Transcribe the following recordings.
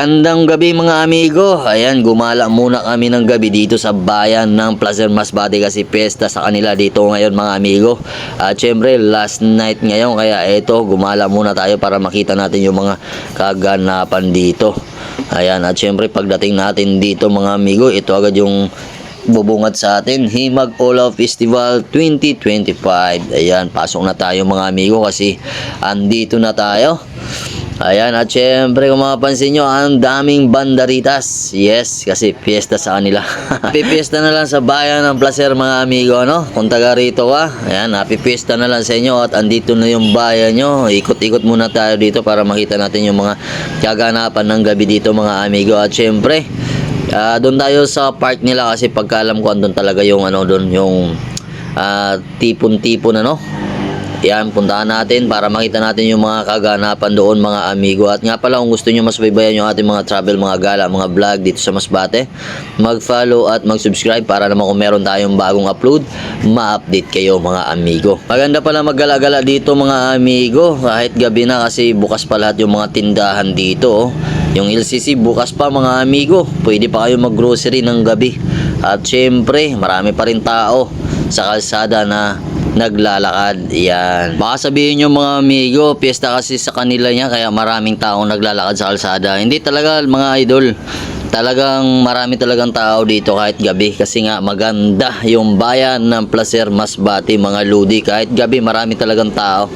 Magandang gabi mga amigo. Ayan, gumala muna kami ng gabi dito sa bayan ng Placer Masbate kasi pesta sa kanila dito ngayon mga amigo. At syempre, last night ngayon kaya eto, gumala muna tayo para makita natin yung mga kaganapan dito. Ayan, at syempre pagdating natin dito mga amigo, ito agad yung bubungad sa atin Himag Olaw Festival 2025 ayan pasok na tayo mga amigo kasi andito na tayo Ayan, at syempre kung mapapansin nyo, ang daming bandaritas. Yes, kasi fiesta sa kanila. happy fiesta na lang sa bayan ng placer mga amigo, no? Kung taga rito ka, ayan, happy fiesta na lang sa inyo at andito na yung bayan nyo. Ikot-ikot muna tayo dito para makita natin yung mga kaganapan ng gabi dito mga amigo. At syempre, ah, doon tayo sa park nila kasi pagkaalam ko andun talaga yung ano doon, yung ah, tipon-tipon ano, yan, puntahan natin para makita natin yung mga kaganapan doon mga amigo. At nga pala kung gusto nyo mas baybayan yung ating mga travel, mga gala, mga vlog dito sa Masbate, mag-follow at mag-subscribe para naman kung meron tayong bagong upload, ma-update kayo mga amigo. Maganda pala maggala-gala dito mga amigo. Kahit gabi na kasi bukas pa lahat yung mga tindahan dito. oh. Yung LCC bukas pa mga amigo. Pwede pa kayo mag-grocery ng gabi. At syempre, marami pa rin tao sa kalsada na naglalakad. Yan. Baka sabihin nyo mga amigo, piyesta kasi sa kanila niya kaya maraming taong naglalakad sa kalsada. Hindi talaga mga idol. Talagang marami talagang tao dito kahit gabi kasi nga maganda yung bayan ng Placer Masbate mga ludi kahit gabi marami talagang tao.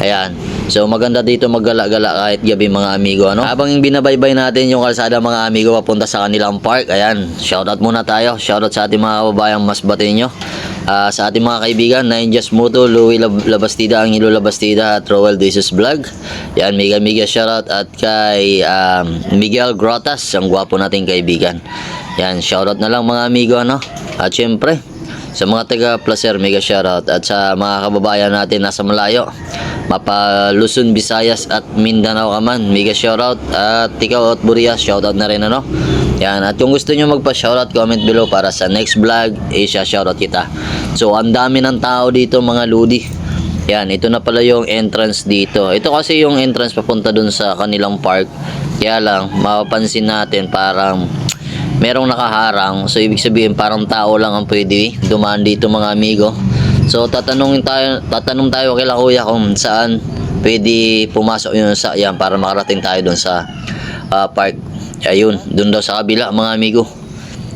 Ayan. So maganda dito maggala-gala kahit gabi mga amigo ano. Habang binabaybay natin yung kalsada mga amigo papunta sa kanilang park. Ayan, shoutout muna tayo. Shoutout sa ating mga kababayang Masbate nyo. Ah, sa ating mga kaibigan, Ninjas Moto, Louie Lab- Labastida, Angelo Labastida at Roel Jesus Vlog. Yan, mega mega shoutout at kay um, Miguel Grotas, ang gwapo nating kaibigan. Yan, shoutout na lang mga amigo ano. At syempre, sa mga taga Placer, mega shoutout at sa mga kababayan natin nasa malayo. Mapa Luzon, Visayas at Mindanao ka man, mega shoutout at ikaw at Buria, shoutout na rin ano. Yan, at kung gusto nyo magpa-shoutout, comment below para sa next vlog, eh siya shoutout kita. So, ang dami ng tao dito mga ludi. Yan, ito na pala yung entrance dito. Ito kasi yung entrance papunta dun sa kanilang park. Kaya lang, mapapansin natin parang merong nakaharang. So, ibig sabihin parang tao lang ang pwede dumaan dito mga amigo. So, tatanungin tayo, tatanong tayo kay kuya kung saan pwede pumasok yun sa yan para makarating tayo dun sa ah, park. Ayun, dun daw sa kabila mga amigo.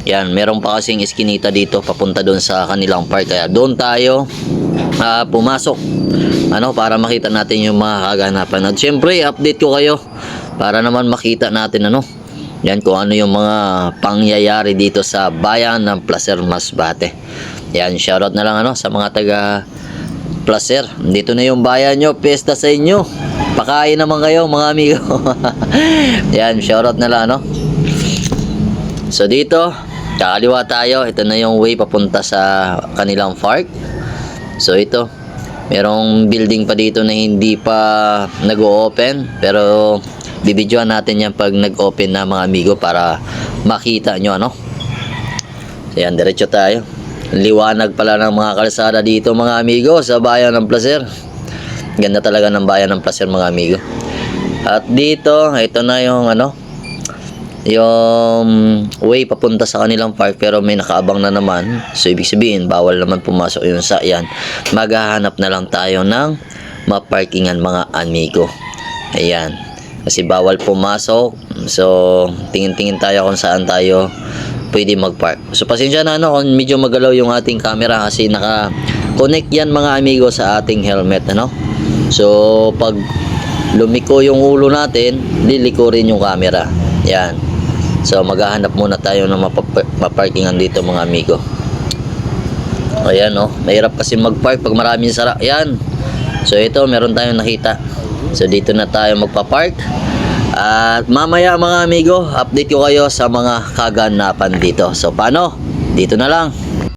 Yan, meron pa kasing iskinita dito papunta doon sa kanilang park. Kaya doon tayo ah, pumasok. Ano, para makita natin yung mga kaganapan. At syempre, update ko kayo para naman makita natin ano. Yan kung ano yung mga pangyayari dito sa bayan ng Placer Masbate. Yan, shoutout na lang ano sa mga taga Placer. Dito na yung bayan nyo, pesta sa inyo. Pakain naman kayo mga amigo. Yan, shoutout na lang ano. So dito, kakaliwa tayo. Ito na yung way papunta sa kanilang park. So ito, merong building pa dito na hindi pa nag-open. Pero bibidyoan natin yan pag nag-open na mga amigo para makita nyo ano. So yan, diretso tayo. Liwanag pala ng mga kalsada dito mga amigo sa bayan ng Placer. Ganda talaga ng bayan ng Placer mga amigo. At dito, ito na yung ano, yung way papunta sa kanilang park pero may nakaabang na naman. So ibig sabihin, bawal naman pumasok yun sa yan. Maghahanap na lang tayo ng maparkingan mga amigo. Ayan. Kasi bawal pumasok. So tingin-tingin tayo kung saan tayo pwede mag-park. So pasensya na ano kung medyo magalaw yung ating camera kasi naka-connect yan mga amigo sa ating helmet ano. So pag lumiko yung ulo natin, liliko rin yung camera. Yan. So maghahanap muna tayo ng maparkingan dito mga amigo. Ayan oh, mahirap kasi mag-park pag maraming sara. Yan. So ito, meron tayong nakita. So dito na tayo magpa-park. At mamaya mga amigo, update ko kayo sa mga kaganapan dito. So paano? Dito na lang.